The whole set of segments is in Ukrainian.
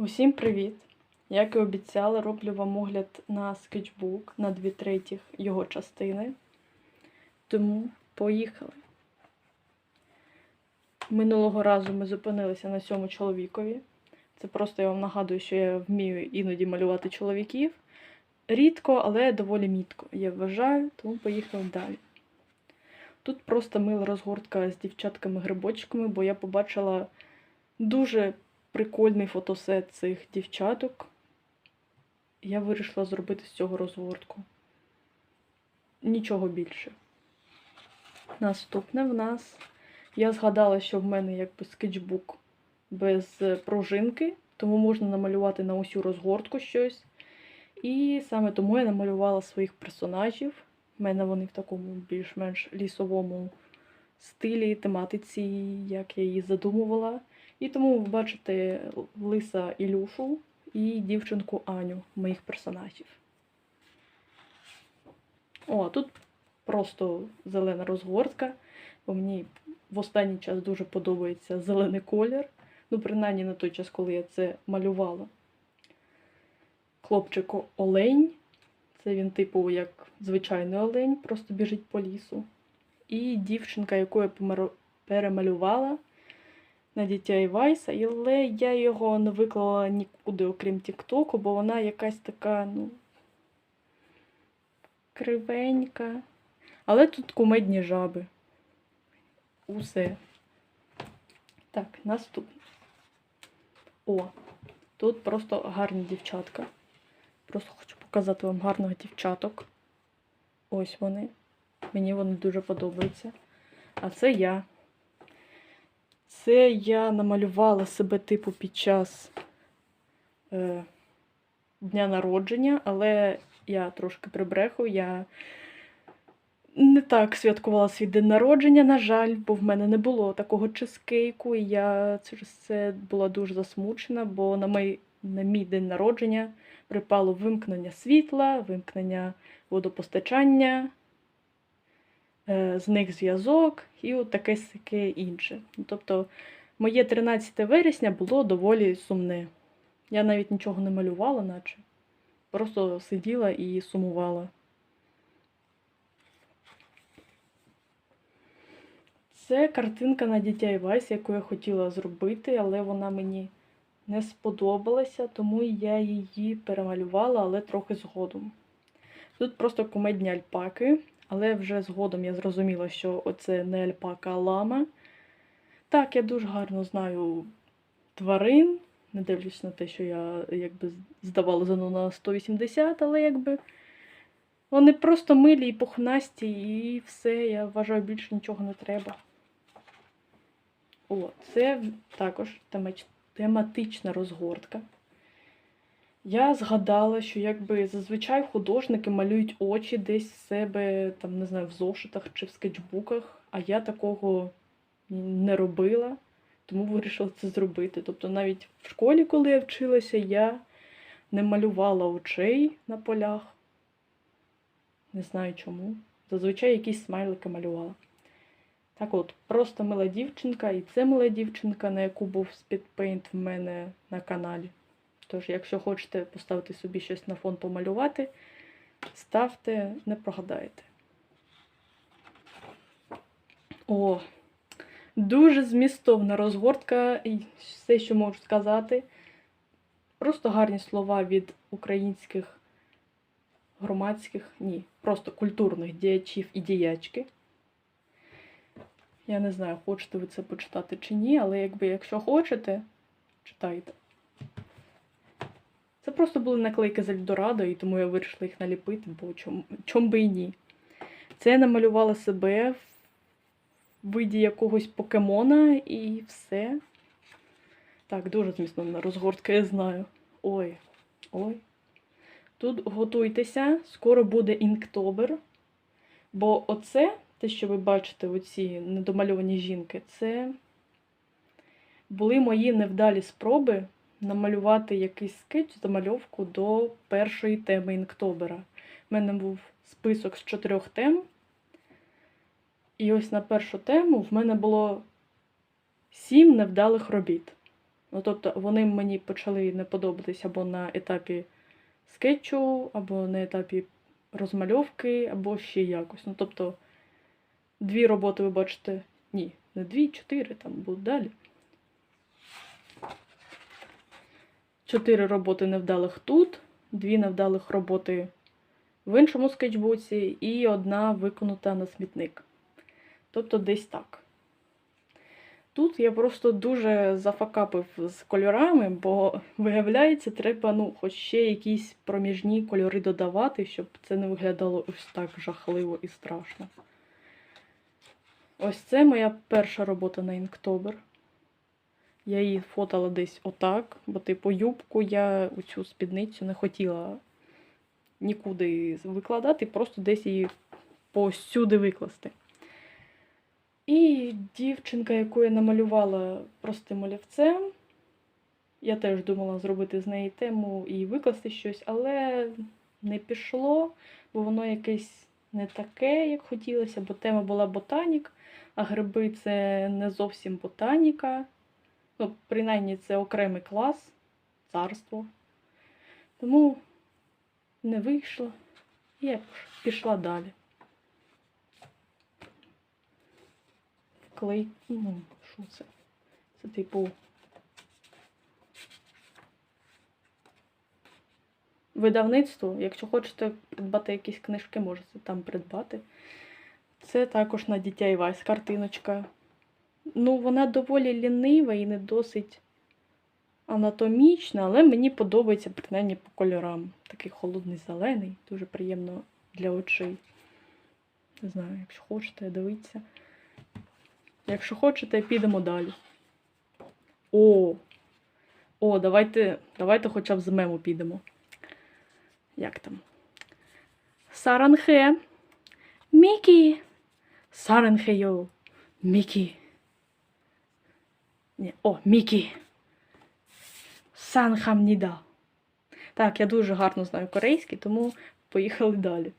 Усім привіт! Як і обіцяла, роблю вам огляд на скетчбук на дві третіх його частини. Тому поїхали. Минулого разу ми зупинилися на цьому чоловікові. Це просто я вам нагадую, що я вмію іноді малювати чоловіків. Рідко, але доволі мітко. Я вважаю, тому поїхали далі. Тут просто мила розгортка з дівчатками-грибочками, бо я побачила дуже прикольний фотосет цих дівчаток. Я вирішила зробити з цього розгортку. Нічого більше. Наступне в нас. Я згадала, що в мене якби скетчбук без пружинки, тому можна намалювати на усю розгортку щось. І саме тому я намалювала своїх персонажів. У мене вони в такому більш-менш лісовому стилі, тематиці, як я її задумувала. І тому ви бачите лиса Ілюшу і дівчинку Аню, моїх персонажів. О, тут просто зелена розгортка, бо мені в останній час дуже подобається зелений колір. Ну, принаймні на той час, коли я це малювала. Хлопчику олень. Це він, типу, як звичайний олень, просто біжить по лісу. І дівчинка, яку я перемалювала на дітей Вайса, але я його не виклала нікуди, окрім Тіктоку, бо вона якась така, ну, кривенька. Але тут кумедні жаби. Усе. Так, наступне. О, тут просто гарні дівчатка. Просто хочу показати вам гарних дівчаток. Ось вони. Мені вони дуже подобаються. А це я. Це я намалювала себе типу під час е, дня народження, але я трошки прибрехую. Я не так святкувала свій день народження, на жаль, бо в мене не було такого чизкейку, і я через це була дуже засмучена, бо на мій, на мій день народження припало вимкнення світла, вимкнення водопостачання, е, зник зв'язок і от таке таке інше. Ну, Тобто, моє 13 вересня було доволі сумне. Я навіть нічого не малювала, наче. Просто сиділа і сумувала. Це картинка на дітей Вайс, яку я хотіла зробити, але вона мені не сподобалася, тому я її перемалювала, але трохи згодом. Тут просто кумедні альпаки, але вже згодом я зрозуміла, що оце не альпака, лама. Так, я дуже гарно знаю тварин, не дивлюсь на те, що я якби здавала ЗНО на 180, але якби вони просто милі і пухнасті, і все, я вважаю, більше нічого не треба. О, це також тематична розгортка. Я згадала, що якби зазвичай художники малюють очі десь в себе, там, не знаю, в зошитах чи в скетчбуках, а я такого не робила, тому вирішила це зробити. Тобто навіть в школі, коли я вчилася, я не малювала очей на полях. Не знаю чому. Зазвичай якісь смайлики малювала. Так от, просто мила дівчинка, і це мила дівчинка, на яку був спідпейнт в мене на каналі. Тож, якщо хочете поставити собі щось на фон помалювати, ставте, не прогадаєте. О, дуже змістовна розгортка, і все, що можу сказати. Просто гарні слова від українських громадських, ні, просто культурних діячів і діячки. Я не знаю, хочете ви це почитати чи ні, але якби якщо хочете, читайте. Це просто були наклейки з Ельдорадо, і тому я вирішила їх наліпити, бо чом, чом би і ні. Це я намалювала себе в виді якогось покемона і все. Так, дуже змісно розгортка, я знаю. Ой, ой. Тут готуйтеся, скоро буде інктобер. Бо оце, те, що ви бачите, оці недомальовані жінки, це були мої невдалі спроби намалювати якийсь скетч, замальовку до першої теми інктобера. У мене був список з чотирьох тем. І ось на першу тему в мене було сім невдалих робіт. Ну, тобто вони мені почали не подобатись або на етапі скетчу, або на етапі розмальовки, або ще якось. Ну, тобто, дві роботи ви бачите. Ні, не дві, чотири, там будуть далі. Чотири роботи невдалих тут, дві невдалих роботи в іншому скетчбуці і одна виконута на смітник. Тобто десь так. Тут я просто дуже зафакапив з кольорами, бо, виявляється, треба ну, хоч ще якісь проміжні кольори додавати, щоб це не виглядало ось так жахливо і страшно. Ось це моя перша робота на Інктобер. Я її фотала десь отак, бо, типу, юбку я у цю спідницю не хотіла нікуди викладати, просто десь її посюди викласти. І дівчинка, яку я намалювала простим олівцем, я теж думала зробити з неї тему і викласти щось, але не пішло, бо воно якесь не таке, як хотілося, бо тема була ботанік, а гриби це не зовсім ботаніка. Ну, принаймні, це окремий клас, царство. Тому не вийшло, і я пішла далі. Клей, ну, що це? Це типу. Видавництво, якщо хочете придбати якісь книжки, можете там придбати. Це також на дітей Вайс картиночка. Ну, вона доволі лінива і не досить анатомічна, але мені подобається принаймні по кольорам. Такий холодний зелений, дуже приємно для очей. Не знаю, якщо хочете, дивіться. Якщо хочете, підемо далі. О! О, давайте, давайте хоча б з мему підемо. Як там? Саранхе. Мікі. Саранхе йо. Мікі. Ні, о, Мікі. Санхамніда. Так, я дуже гарно знаю корейський, тому поїхали далі.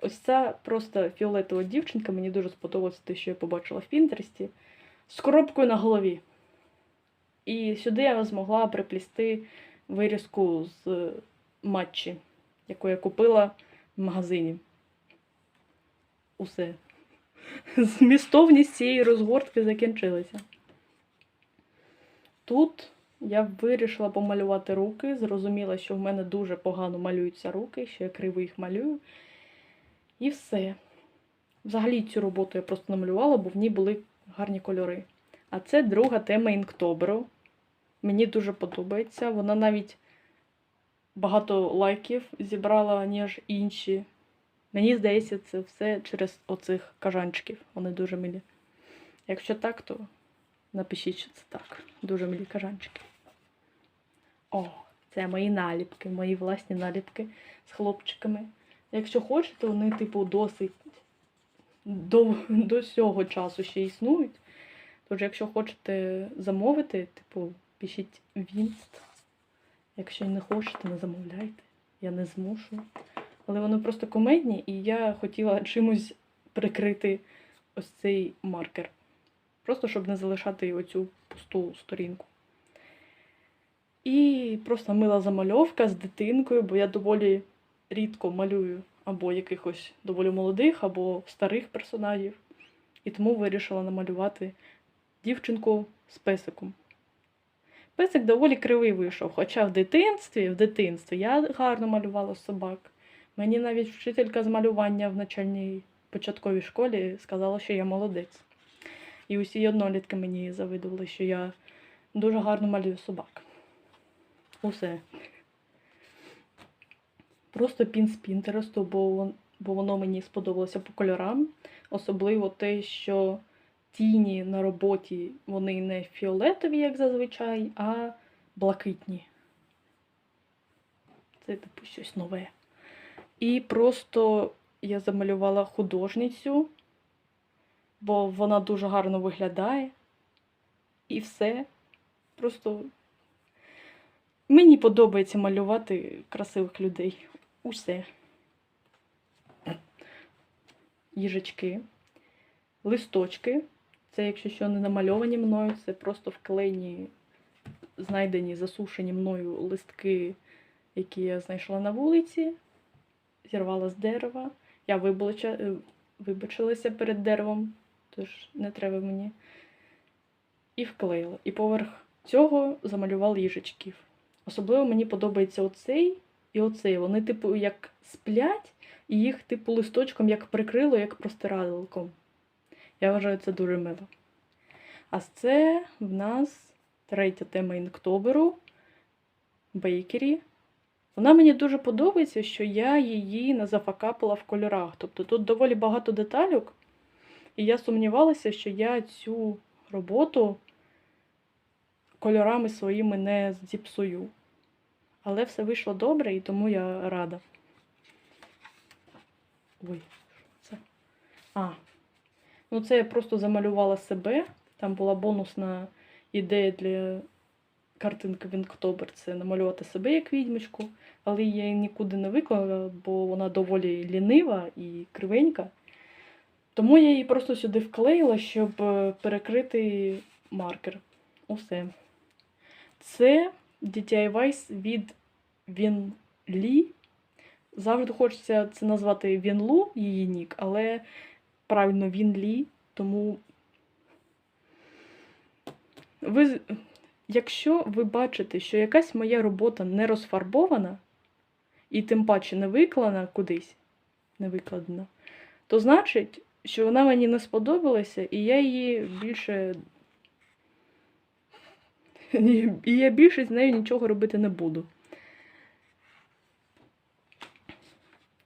Ось ця просто фіолетова дівчинка, мені дуже сподобалося те, що я побачила в Пінтересті, з коробкою на голові. І сюди я змогла приплісти вирізку з матчі, яку я купила в магазині. Усе. Змістовність цієї розгортки закінчилася. Тут я вирішила помалювати руки, зрозуміла, що в мене дуже погано малюються руки, що я криво їх малюю. І все. Взагалі цю роботу я просто намалювала, бо в ній були гарні кольори. А це друга тема Інктоберу. Мені дуже подобається. Вона навіть багато лайків зібрала, ніж інші. Мені здається, це все через оцих кажанчиків. Вони дуже милі. Якщо так, то напишіть, що це так. Дуже милі кажанчики. О, це мої наліпки, мої власні наліпки з хлопчиками. Якщо хочете, вони, типу, досить до, до цього часу ще існують. Тож, якщо хочете замовити, типу, пишіть в інст. Якщо не хочете, не замовляйте. Я не змушу. Але вони просто комедні, і я хотіла чимось прикрити ось цей маркер. Просто щоб не залишати оцю пусту сторінку. І просто мила замальовка з дитинкою, бо я доволі рідко малюю або якихось доволі молодих, або старих персонажів. І тому вирішила намалювати дівчинку з песиком. Песик доволі кривий вийшов, хоча в дитинстві, в дитинстві я гарно малювала собак. Мені навіть вчителька з малювання в начальній початковій школі сказала, що я молодець. І усі однолітки мені завидували, що я дуже гарно малюю собак. Усе. Просто пін з Пінтересту, бо, бо воно мені сподобалося по кольорам. Особливо те, що тіні на роботі вони не фіолетові, як зазвичай, а блакитні. Це типу щось нове. І просто я замалювала художницю, бо вона дуже гарно виглядає. І все. Просто мені подобається малювати красивих людей. Усе. Їжачки, листочки. Це, якщо що, не намальовані мною, це просто вклеєні знайдені засушені мною листки, які я знайшла на вулиці, зірвала з дерева. Я е, вибачилася перед деревом, тож не треба мені. І вклеїла. І поверх цього замалювала їжачків. Особливо мені подобається оцей і оцей. Вони, типу, як сплять, і їх, типу, листочком як прикрило, як простирадлком. Я вважаю це дуже мило. А це в нас третя тема інктоберу Бейкері. Вона мені дуже подобається, що я її не зафакапила в кольорах. Тобто тут доволі багато деталюк, і я сумнівалася, що я цю роботу кольорами своїми не зіпсую. Але все вийшло добре, і тому я рада. Ой, що це? А, ну це я просто замалювала себе. Там була бонусна ідея для картинки в Інктобер це намалювати себе як відьмочку, але я її нікуди не виклала, бо вона доволі лінива і кривенька. Тому я її просто сюди вклеїла, щоб е, перекрити маркер. Усе. Це DTI Vice від Вінлі. Завжди хочеться це назвати Вінлу, її нік, але правильно Вінлі, тому ви, якщо ви бачите, що якась моя робота не розфарбована, і тим паче не виклана кудись, не викладена, то значить, що вона мені не сподобалася, і я її більше. І я більше з нею нічого робити не буду.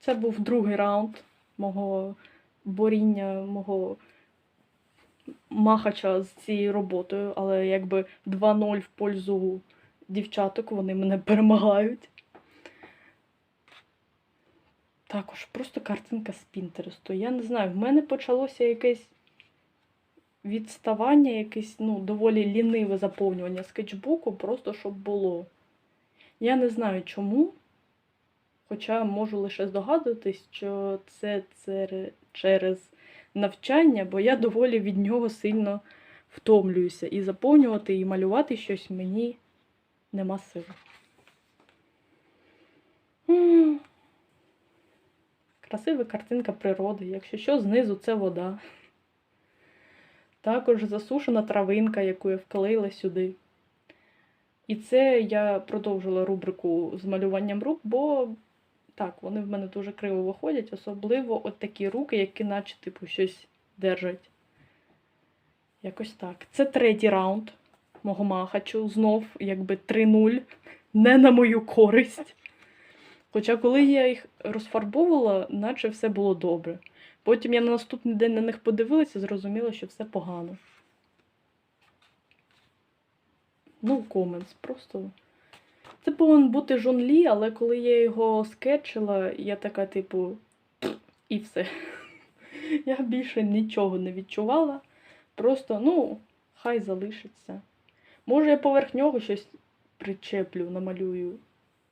Це був другий раунд мого боріння, мого махача з цією роботою, але якби 2-0 в пользу дівчаток, вони мене перемагають. Також просто картинка з Пінтересту. Я не знаю, в мене почалося якесь відставання, якесь ну, доволі ліниве заповнювання скетчбуку, просто щоб було. Я не знаю чому, хоча можу лише здогадуватись, що це через навчання, бо я доволі від нього сильно втомлююся. І заповнювати, і малювати щось мені нема сили. Красива картинка природи. Якщо що, знизу це вода. Також засушена травинка, яку я вклеїла сюди. І це я продовжила рубрику з малюванням рук, бо так, вони в мене дуже криво виходять, особливо от такі руки, які наче типу щось держать. Якось так. Це третій раунд мого махачу. Знов, якби 3-0. Не на мою користь. Хоча, коли я їх розфарбовувала, наче все було добре. Потім я на наступний день на них подивилася, зрозуміла, що все погано. Ну, коментс, просто. Це повинен бути Жон Лі, але коли я його скетчила, я така, типу, і все. Я більше нічого не відчувала. Просто, ну, хай залишиться. Може, я поверх нього щось причеплю, намалюю.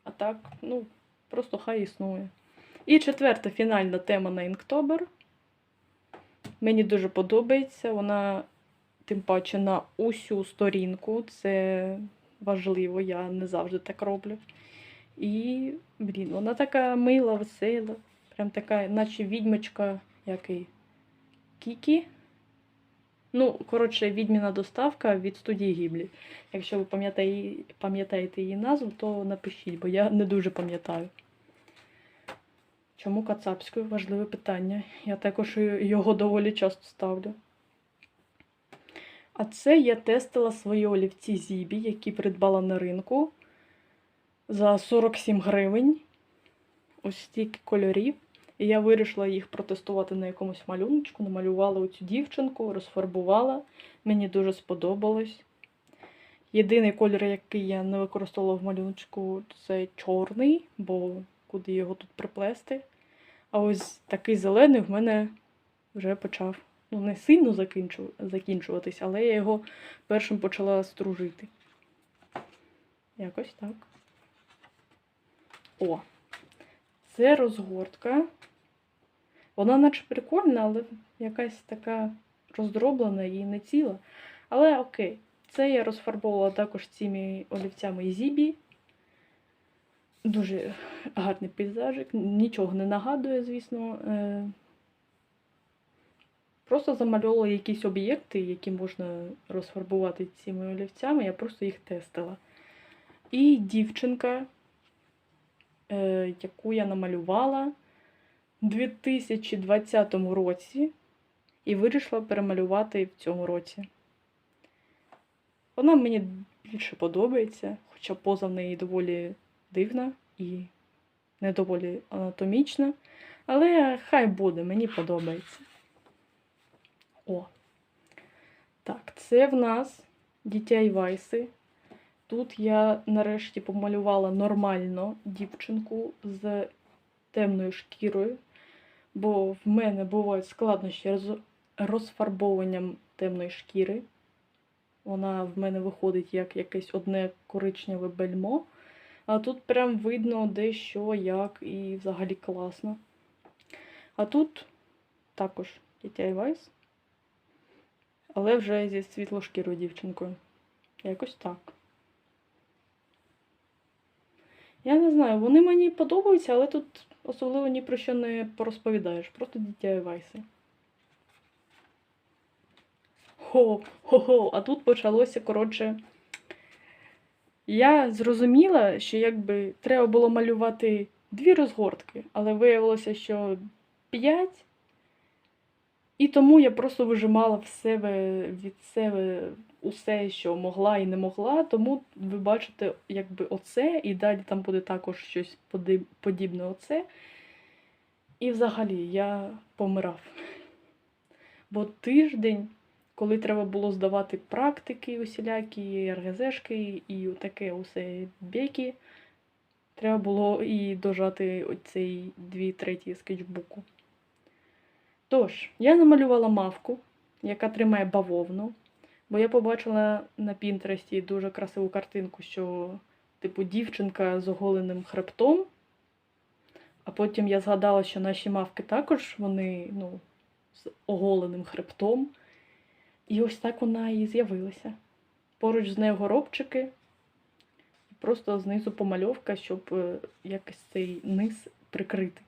А так, ну, просто хай існує. І четверта фінальна тема на Інктобер. Мені дуже подобається. Вона, тим паче, на усю сторінку. Це важливо, я не завжди так роблю. І, блін, вона така мила, весела. Прям така, наче відьмочка, який Кікі. Ну, коротше, відміна доставка від студії Гіблі. Якщо ви пам'ятаєте її назву, то напишіть, бо я не дуже пам'ятаю. Чому кацапською? Важливе питання. Я також його доволі часто ставлю. А це я тестила свої олівці Зібі, які придбала на ринку за 47 гривень. Ось стільки кольорів. І я вирішила їх протестувати на якомусь малюночку, намалювала оцю дівчинку, розфарбувала. Мені дуже сподобалось. Єдиний кольор, який я не використовувала в малюночку, це чорний, бо куди його тут приплести. А ось такий зелений в мене вже почав ну, не сильно закінчуватись, але я його першим почала стружити. Якось так. О, це розгортка. Вона наче прикольна, але якась така роздроблена і не ціла. Але окей, Це я розфарбовувала також цими олівцями Зібі. Дуже гарний пейзажик, нічого не нагадує, звісно. Е, Просто замальовувала якісь об'єкти, які можна розфарбувати цими олівцями, я просто їх тестила. І дівчинка, е, яку я намалювала у 2020 році і вирішила перемалювати в цьому році. Вона мені більше подобається, хоча поза в неї доволі дивна і не доволі анатомічна. Але хай буде, мені подобається. О. Так, це в нас дітей Вайси. Тут я нарешті помалювала нормально дівчинку з темною шкірою, бо в мене бувають складнощі з розфарбовуванням темної шкіри. Вона в мене виходить як якесь одне коричневе бельмо. А тут прям видно де що, як і взагалі класно. А тут також дітей Вайс, але вже зі світлошкірою дівчинкою. Якось так. Я не знаю, вони мені подобаються, але тут особливо ні про що не порозповідаєш. Просто дітей Вайси. Хо, хо-хо, а тут почалося, коротше. Я зрозуміла, що якби треба було малювати дві розгортки, але виявилося, що п'ять. І тому я просто вижимала в себе від себе усе, що могла і не могла. Тому ви бачите, якби оце, і далі там буде також щось подібне оце. І взагалі я помирав. Бо тиждень, коли треба було здавати практики усілякі, РГЗшки і таке усе беки, треба було і дожати оцей дві треті скетчбуку. Тож, я намалювала мавку, яка тримає бавовну, бо я побачила на Пінтересті дуже красиву картинку, що, типу, дівчинка з оголеним хребтом. А потім я згадала, що наші мавки також вони ну, з оголеним хребтом. І ось так вона і з'явилася. Поруч з нею горобчики, просто знизу помальовка, щоб е, якось цей низ прикрити.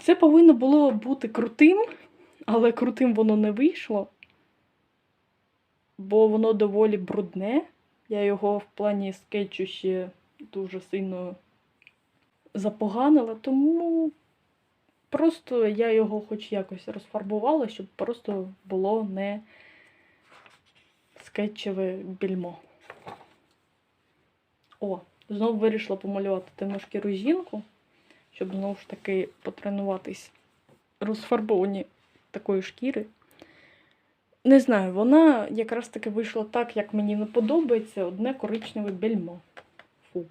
Це повинно було бути крутим, але крутим воно не вийшло, бо воно доволі брудне. Я його в плані скетчу ще дуже сильно запоганила, тому просто я його хоч якось розфарбувала, щоб просто було не скетчеве більмо. О, знову вирішила помалювати темношкіру жінку щоб знову ж таки потренуватись розфарбовані такої шкіри. Не знаю, вона якраз таки вийшла так, як мені не подобається, одне коричневе бельмо. Фу.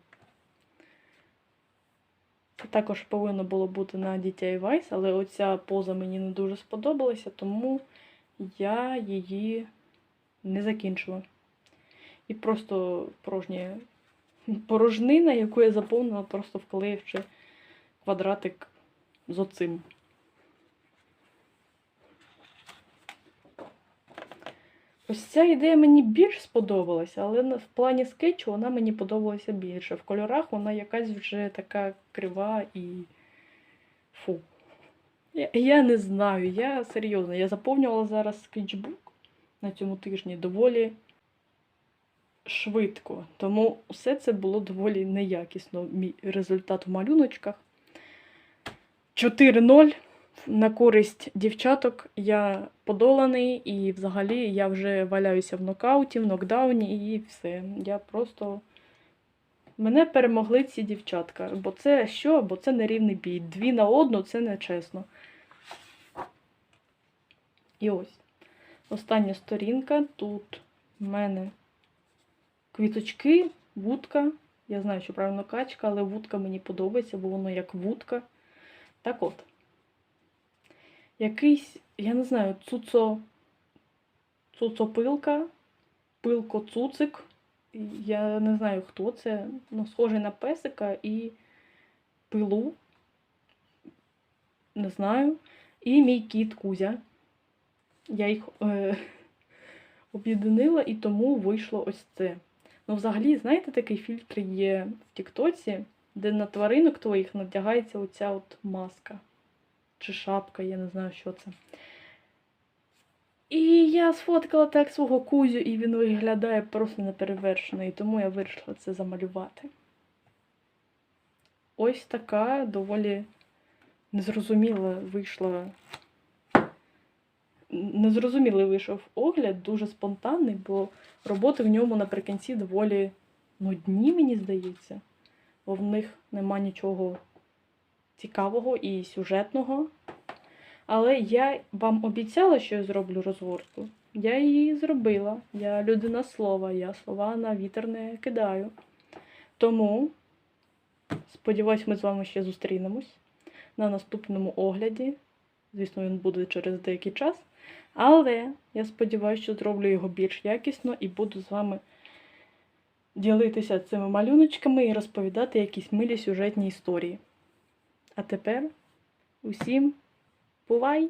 Це також повинно було бути на DTI-Vice, але оця поза мені не дуже сподобалася, тому я її не закінчила. І просто порожня порожнина, яку я заповнила, просто вклеївши квадратик з оцим. Ось ця ідея мені більш сподобалася, але в плані скетчу вона мені подобалася більше. В кольорах вона якась вже така крива і фу. Я, я не знаю, я серйозно, я заповнювала зараз скетчбук на цьому тижні доволі швидко. Тому все це було доволі неякісно, мій результат в малюночках. 4-0 на користь дівчаток я подоланий, і взагалі я вже валяюся в нокауті, в нокдауні, і все. Я просто. Мене перемогли ці дівчатка. Бо це що? Бо це нерівний бій. Дві на одну це не чесно. І ось. Остання сторінка. Тут в мене квіточки, вудка. Я знаю, що правильно качка, але вудка мені подобається, бо воно як вудка. Так от. Якийсь, я не знаю, цуцо. Цуцопилка, пилко-цуцик. Я не знаю, хто це. Ну, схожий на песика і пилу. Не знаю. І мій кіт Кузя. Я їх е, об'єднала і тому вийшло ось це. Ну, взагалі, знаєте, такий фільтр є в Тіктоці, де на тваринок твоїх надягається оця от маска. Чи шапка, я не знаю, що це. І я сфоткала так свого кузю, і він виглядає просто неперевершено, і тому я вирішила це замалювати. Ось така доволі незрозуміла вийшла. Незрозумілий вийшов огляд, дуже спонтанний, бо роботи в ньому наприкінці доволі нудні, мені здається, бо в них нема нічого цікавого і сюжетного. Але я вам обіцяла, що я зроблю розгортку. Я її зробила. Я людина слова, я слова на вітер не кидаю. Тому, сподіваюсь, ми з вами ще зустрінемось на наступному огляді. Звісно, він буде через деякий час. Але я сподіваюся, що зроблю його більш якісно і буду з вами ділитися цими малюночками і розповідати якісь милі сюжетні історії. А тепер усім бувай!